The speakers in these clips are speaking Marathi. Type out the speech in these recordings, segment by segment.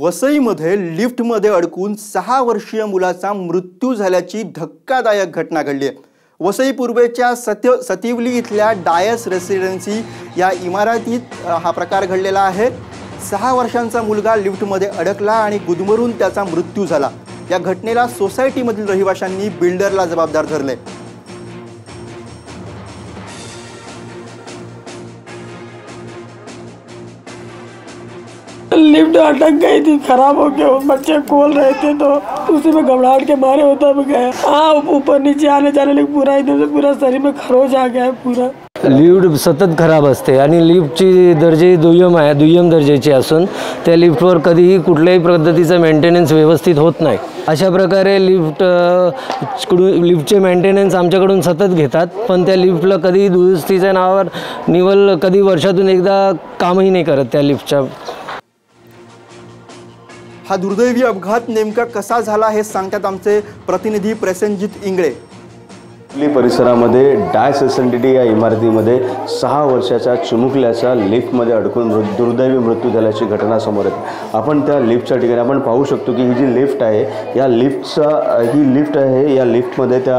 वसईमध्ये लिफ्टमध्ये अडकून सहा वर्षीय मुलाचा मृत्यू झाल्याची धक्कादायक घटना घडली आहे. वसई पूर्वेच्या सत्य सतिवली इथल्या डायस रेसिडेन्सी या इमारतीत हा प्रकार घडलेला आहे. सहा वर्षांचा मुलगा लिफ्टमध्ये अडकला आणि गुदमरून त्याचा मृत्यू झाला. या घटनेला सोसायटीमधील रहिवाशांनी बिल्डरला जबाबदार धरले. लिफ्ट अटक गई थी खराब हो गया बच्चे खोल रहे थे तो उसी में घबराहट के मारे होता भी गए। हाँ ऊपर नीचे आने जाने लगे पूरा एकदम से पूरा शरीर में खरोच आ गया है पूरा। लिफ्ट सतत खराब असते आणि लिफ्टची दर्जे दुय्यम आहे दुय्यम दर्जाची असून त्या लिफ्टवर कधीही कुठल्याही पद्धतीचं मेंटेनन्स व्यवस्थित होत नाही. अशा प्रकारे लिफ्टकडून लिफ्टचे मेंटेनन्स आमच्याकडून सतत घेतात पण त्या लिफ्टला कधीही दुरुस्तीच्या नावावर निवल कधी वर्षातून एकदा कामही नाही करत त्या लिफ्टच्या हा दुर्दैवी अपघात नेमका कसा झाला हे सांगतात आमचे प्रतिनिधी प्रसेनजित इंगळे. चिखली परिसरामध्ये डायस एस एन डी टी या इमारतीमध्ये सहा वर्षाच्या चिमुकल्याचा लिफ्टमध्ये अडकून मृ दुर्दैवी मृत्यू झाल्याची घटना समोर येते. आपण त्या लिफ्टच्या ठिकाणी आपण पाहू शकतो की ही जी लिफ्ट आहे या लिफ्टचा ही लिफ्ट आहे या लिफ्टमध्ये त्या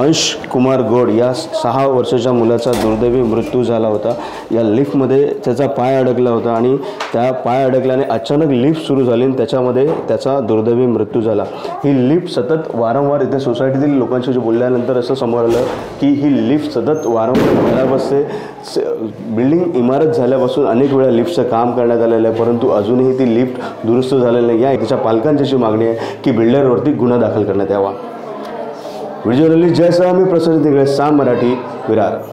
अंश कुमार गोड या सहा वर्षाच्या मुलाचा दुर्दैवी मृत्यू झाला होता. या लिफ्टमध्ये त्याचा पाय अडकला होता आणि त्या पाय अडकल्याने अचानक लिफ्ट सुरू झाली आणि त्याच्यामध्ये त्याचा दुर्दैवी मृत्यू झाला. ही लिफ्ट सतत वारंवार इथे सोसायटीतील लोकांशी बोलल्यानंतर असं समोर आलं की ही लिफ्ट सतत वारंवार खराब असते बिल्डिंग इमारत झाल्यापासून अनेक वेळा लिफ्टचं काम करण्यात आलेलं आहे परंतु अजूनही ती लिफ्ट दुरुस्त झालेली नाही. या तिच्या पालकांची अशी मागणी आहे की बिल्डरवरती गुन्हा दाखल करण्यात यावा. व्हिडिओ जर्नलिस्ट जयसह मी प्रसन्न तिकडे साम मराठी विरार.